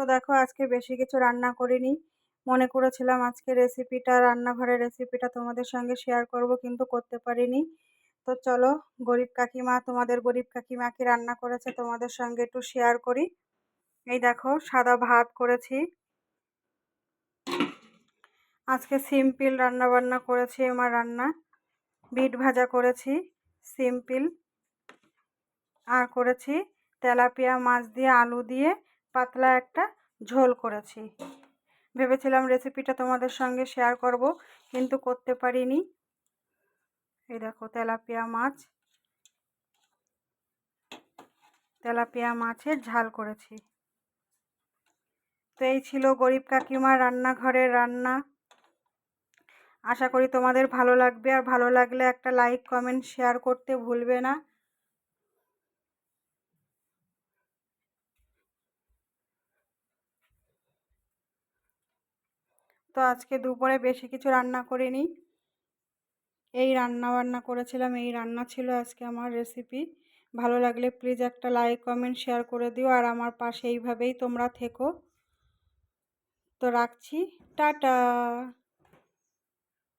তো দেখো আজকে বেশি কিছু রান্না করিনি। মনে করেছিলাম আজকে রেসিপিটা রান্নাঘরের রেসিপিটা তোমাদের সঙ্গে শেয়ার করব, কিন্তু করতে পারিনি। তো চলো, গরিব কাকিমা, তোমাদের গরিব কাকিমা কি রান্না করেছে তোমাদের সঙ্গে একটু শেয়ার করি। এই দেখো, সাদা ভাত করেছি। আজকে সিম্পল রান্না বান্না করেছি আমার রান্না। বিট ভাজা করেছি সিম্পল আর করেছি তেলাপিয়া মাছ দিয়ে, আলু দিয়ে পাতলা একটা ঝোল করেছি। ভেবেছিলাম রেসিপিটা তোমাদের সঙ্গে শেয়ার করব, কিন্তু করতে পারিনি। এই দেখো, তেলাপিয়া মাছ। তেলাপিয়া মাছের ঝাল করেছি। তো এই ছিল গরিব কাকিমার রান্নাঘরের রান্না। আশা করি তোমাদের ভালো লাগবে, আর ভালো লাগলে একটা লাইক কমেন্ট শেয়ার করতে ভুলবে না। তো আজকে দুপুরে বেশি কিছু রান্না করিনি। এই রান্না বান্না করেছিলাম, এই রান্না ছিল আজকে আমার রেসিপি ভালো লাগলে প্লিজ একটা লাইক কমেন্ট শেয়ার করে দিও আর আমার পাশে এইভাবেই তোমরা থেকো। তো রাখছি, টাটা।